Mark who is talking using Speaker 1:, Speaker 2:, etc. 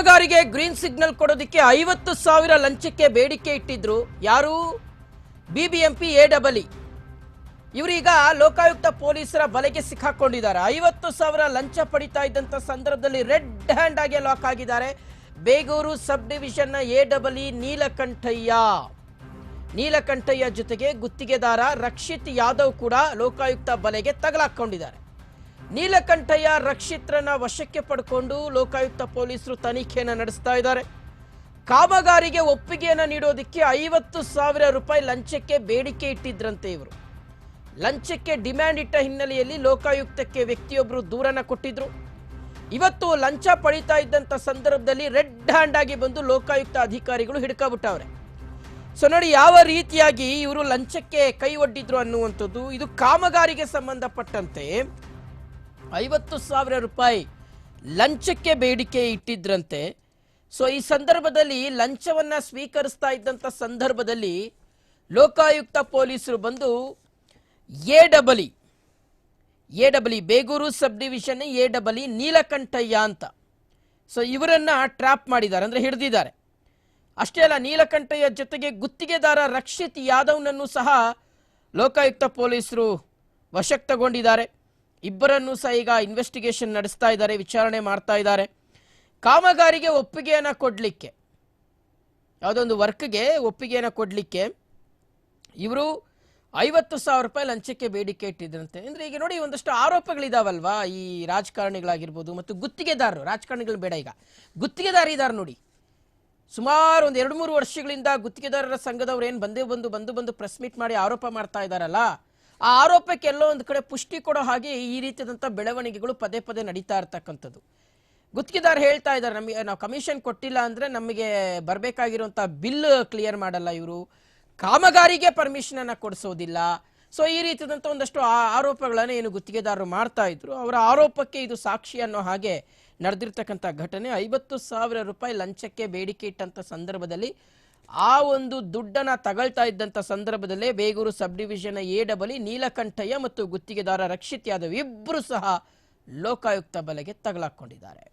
Speaker 1: ಕಾಮಗಾರಿಗೆ green signal ಕೊಡೋದಕ್ಕೆ ಐವತ್ತು ಸಾವಿರ ಲಂಚಕ್ಕೆ ಬೇಡಿಕೆ ಇಟ್ಟಿದ್ರು ಯಾರು? ಬಿಬಿಎಂಪಿ, ಎ ಡಬಲ್ ಇವರೀಗ ಲೋಕಾಯುಕ್ತ ಪೊಲೀಸರ ಬಲೆಗೆ ಸಿಕ್ಕಾಕೊಂಡಿದ್ದಾರೆ. ಐವತ್ತು ಸಾವಿರ ಲಂಚ ಪಡಿತಾ ಇದ್ದಂತ ಸಂದರ್ಭದಲ್ಲಿ ರೆಡ್ ಹ್ಯಾಂಡ್ ಆಗಿ ಲಾಕ್ ಆಗಿದ್ದಾರೆ. Begur sub ಡಿವಿಷನ್ನ A double E Neelakantaiah. Neelakantaiah ಜೊತೆಗೆ ಗುತ್ತಿಗೆದಾರ ರಕ್ಷಿತ್ ಯಾದವ್ ಕೂಡ ಲೋಕಾಯುಕ್ತ ಬಲೆಗೆ ತಗಲಾಕೊಂಡಿದ್ದಾರೆ. ನೀಲಕಂಠಯ್ಯ ರಕ್ಷಿತ್ರನ ವಶಕ್ಕೆ ಪಡ್ಕೊಂಡು ಲೋಕಾಯುಕ್ತ ಪೊಲೀಸರು ತನಿಖೆಯನ್ನು ನಡೆಸ್ತಾ ಇದ್ದಾರೆ. ಕಾಮಗಾರಿಗೆ ಒಪ್ಪಿಗೆಯನ್ನು ನೀಡೋದಕ್ಕೆ ಐವತ್ತು ಸಾವಿರ ರೂಪಾಯಿ ಲಂಚಕ್ಕೆ ಬೇಡಿಕೆ ಇಟ್ಟಿದ್ರಂತೆ ಇವರು. ಲಂಚಕ್ಕೆ ಡಿಮ್ಯಾಂಡ್ ಇಟ್ಟ ಹಿನ್ನೆಲೆಯಲ್ಲಿ ಲೋಕಾಯುಕ್ತಕ್ಕೆ ವ್ಯಕ್ತಿಯೊಬ್ಬರು ದೂರನ ಕೊಟ್ಟಿದ್ರು. ಇವತ್ತು ಲಂಚ ಪಡಿತಾ ಇದ್ದಂಥ ಸಂದರ್ಭದಲ್ಲಿ ರೆಡ್ ಹ್ಯಾಂಡ್ ಆಗಿ ಬಂದು ಲೋಕಾಯುಕ್ತ ಅಧಿಕಾರಿಗಳು ಹಿಡ್ಕೊಬಿಟ್ಟವ್ರೆ. ಸೊ ನೋಡಿ, ಯಾವ ರೀತಿಯಾಗಿ ಇವರು ಲಂಚಕ್ಕೆ ಕೈ ಒಡ್ಡಿದ್ರು ಅನ್ನುವಂಥದ್ದು, ಇದು ಕಾಮಗಾರಿಗೆ ಸಂಬಂಧಪಟ್ಟಂತೆ ಐವತ್ತು ಸಾವಿರ ರೂಪಾಯಿ ಲಂಚಕ್ಕೆ ಬೇಡಿಕೆ ಇಟ್ಟಿದ್ರಂತೆ. ಸೊ ಈ ಸಂದರ್ಭದಲ್ಲಿ ಲಂಚವನ್ನು ಸ್ವೀಕರಿಸ್ತಾ ಇದ್ದಂಥ ಸಂದರ್ಭದಲ್ಲಿ ಲೋಕಾಯುಕ್ತ ಪೊಲೀಸರು ಬಂದು A double A double Begur sub division, A double Neelakantaiah ಅಂತ. ಸೊ ಇವರನ್ನು ಟ್ರ್ಯಾಪ್ ಮಾಡಿದ್ದಾರೆ, ಅಂದರೆ ಹಿಡಿದಿದ್ದಾರೆ. ಅಷ್ಟೇ ಅಲ್ಲ, ನೀಲಕಂಠಯ್ಯ ಜೊತೆಗೆ ಗುತ್ತಿಗೆದಾರ ರಕ್ಷಿತ್ ಯಾದವ್ನನ್ನು ಸಹ ಲೋಕಾಯುಕ್ತ ಪೊಲೀಸರು ವಶಕ್ಕೆ ತಗೊಂಡಿದ್ದಾರೆ ಇಬ್ಬರನ್ನು ಸಹ ಈಗ ಇನ್ವೆಸ್ಟಿಗೇಷನ್ ನಡೆಸ್ತಾ ಇದ್ದಾರೆ, ವಿಚಾರಣೆ ಮಾಡ್ತಾ ಇದ್ದಾರೆ. ಕಾಮಗಾರಿಗೆ ಒಪ್ಪಿಗೆಯನ್ನು ಕೊಡಲಿಕ್ಕೆ, ಯಾವುದೊಂದು ವರ್ಕ್ಗೆ ಒಪ್ಪಿಗೆಯನ್ನು ಕೊಡಲಿಕ್ಕೆ ಇವರು ಐವತ್ತು ಸಾವಿರ ರೂಪಾಯಿ ಲಂಚಕ್ಕೆ ಬೇಡಿಕೆ ಇಟ್ಟಿದ್ರಂತೆ. ಅಂದರೆ ಈಗ ನೋಡಿ ಒಂದಷ್ಟು ಆರೋಪಗಳಿದಾವಲ್ವಾ? ಈ ರಾಜಕಾರಣಿಗಳಾಗಿರ್ಬೋದು ಮತ್ತು ಗುತ್ತಿಗೆದಾರರು, ರಾಜಕಾರಣಿಗಳು ಬೇಡ ಈಗ. ಗುತ್ತಿಗೆದಾರ ಇದ್ದಾರೆ ನೋಡಿ. ಸುಮಾರು ಒಂದು ಎರಡು ಮೂರು ವರ್ಷಗಳಿಂದ ಗುತ್ತಿಗೆದಾರರ ಸಂಘದವ್ರು ಏನು ಬಂದೇ ಬಂದು ಬಂದು ಬಂದು ಪ್ರೆಸ್ ಮೀಟ್ ಮಾಡಿ ಆರೋಪ ಮಾಡ್ತಾ ಇದ್ದಾರಲ್ಲ ಆ ಆರೋಪಕ್ಕೆ ಎಲ್ಲೋ ಒಂದು ಕಡೆ ಪುಷ್ಟಿ ಕೊಡೋ ಹಾಗೆ ಈ ರೀತಿಯಾದಂಥ ಬೆಳವಣಿಗೆಗಳು ಪದೇ ಪದೇ ನಡೀತಾ ಇರ್ತಕ್ಕಂಥದ್ದು. ಗುತ್ತಿಗೆದಾರ ಹೇಳ್ತಾ ಇದ್ದಾರೆ, ನಮಗೆ ನಾವು ಕಮಿಷನ್ ಕೊಟ್ಟಿಲ್ಲ ಅಂದರೆ ನಮಗೆ ಬರಬೇಕಾಗಿರುವಂಥ ಬಿಲ್ ಕ್ಲಿಯರ್ ಮಾಡಲ್ಲ ಇವರು. ಕಾಮಗಾರಿಗೆ ಪರ್ಮಿಷನನ್ನು ಕೊಡಿಸೋದಿಲ್ಲ. ಸೊ ಈ ರೀತಿಯಾದಂಥ ಒಂದಷ್ಟು ಆರೋಪಗಳನ್ನು ಏನು ಗುತ್ತಿಗೆದಾರರು ಮಾಡ್ತಾ ಇದ್ರು. ಅವರ ಆರೋಪಕ್ಕೆ ಇದು ಸಾಕ್ಷಿ ಅನ್ನೋ ಹಾಗೆ ನಡೆದಿರ್ತಕ್ಕಂಥ ಘಟನೆ. ಐವತ್ತು ಸಾವಿರ ರೂಪಾಯಿ ಲಂಚಕ್ಕೆ ಬೇಡಿಕೆ ಇಟ್ಟಂಥ ಸಂದರ್ಭದಲ್ಲಿ ಆ ಒಂದು ದುಡ್ಡನ್ನ ತಗಳ್ತಾ ಇದ್ದಂಥ ಸಂದರ್ಭದಲ್ಲೇ Begur sub division A double E Neelakantaiah ಮತ್ತು ಗುತ್ತಿಗೆದಾರ ರಕ್ಷಿತ್ ಯಾದವ್ ಇಬ್ಬರು ಸಹ ಲೋಕಾಯುಕ್ತ ಬಲೆಗೆ ತಗಲಾಕೊಂಡಿದ್ದಾರೆ